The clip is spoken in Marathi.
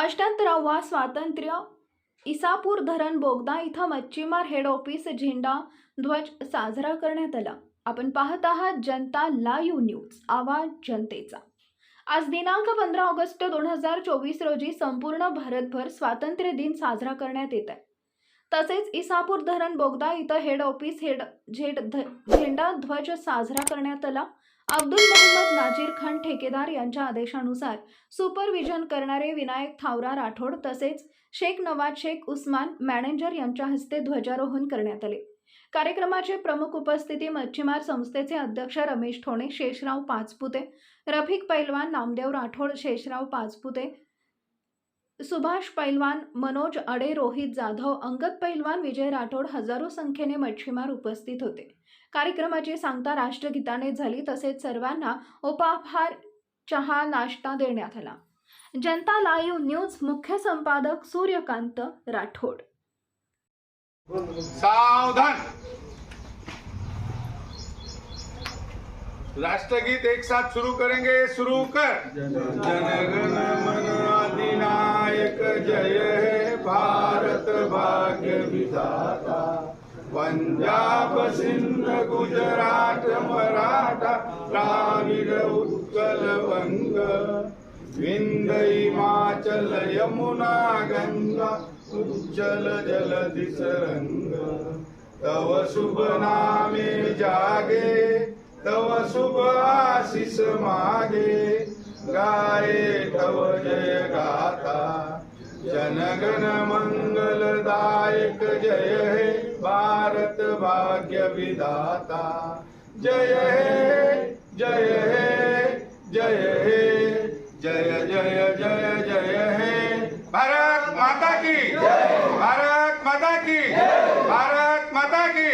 अष्ट्याहत्तरावा स्वातंत्र्य इसापूर धरण बोगदा इथं मच्छीमार हेड ऑफिस झेंडा ध्वज साजरा करण्यात आला. आपण पाहत आहात जनता लाईव्ह न्यूज आवाज जनतेचा. आज दिनांक पंधरा ऑगस्ट दोन हजार चोवीस रोजी संपूर्ण भारतभर स्वातंत्र्य दिन साजरा करण्यात येत आहे तसेच इसापूर धरण बोगदा इथं हेड ऑफिस हेड झेड ध- झेंडा ध्वज साजरा करण्यात आला. अब्दुल मोहम्मद नाजीर खान ठेकेदार यांच्या आदेशानुसार सुपरविजन करणारे विनायक थावरा राठोड तसेच शेख नवाज शेख उस्मान मॅनेजर यांच्या हस्ते ध्वजारोहण करण्यात आले. कार्यक्रमाचे प्रमुख उपस्थिती मच्छीमार संस्थेचे अध्यक्ष रमेश ठोणे शेषराव पाचपुते रफिक पैलवान नामदेव राठोड शेषराव पाचपुते सुभाष पैलवान मनोज अडे रोहित जाधव अंगद पैलवान विजय राठोड हजारो संख्येने मच्छीमार उपस्थित होते. कार्यक्रमाची सांगता राष्ट्रगीताने झाली तसेच सर्वांना उपाहार चहा नाश्ता देण्यात आला. जनता लाईव्ह न्यूज मुख्य संपादक सूर्यकांत राठोड. सावधान! राष्ट्रगीत एक साथ शुरू करेंगे शुरू कर! जनगण मन एक जय हे भारत भाग्य विधाता। पंजाब सिंध गुजरात मराठा द्राविड उत्कल वंग। विंद हिमाचल यमुना गंगा उज्जल जल दिसरंग। तव शुभ नामे जागे तव शुभ आशिष मागे। गाये तव जय गाता जनगण मंगलदायक जय हे भारत भाग्य विधाता. जय हे जय हे जय हे जय जय जय जय हे. भारत माता की भारत माता की भारत माता की.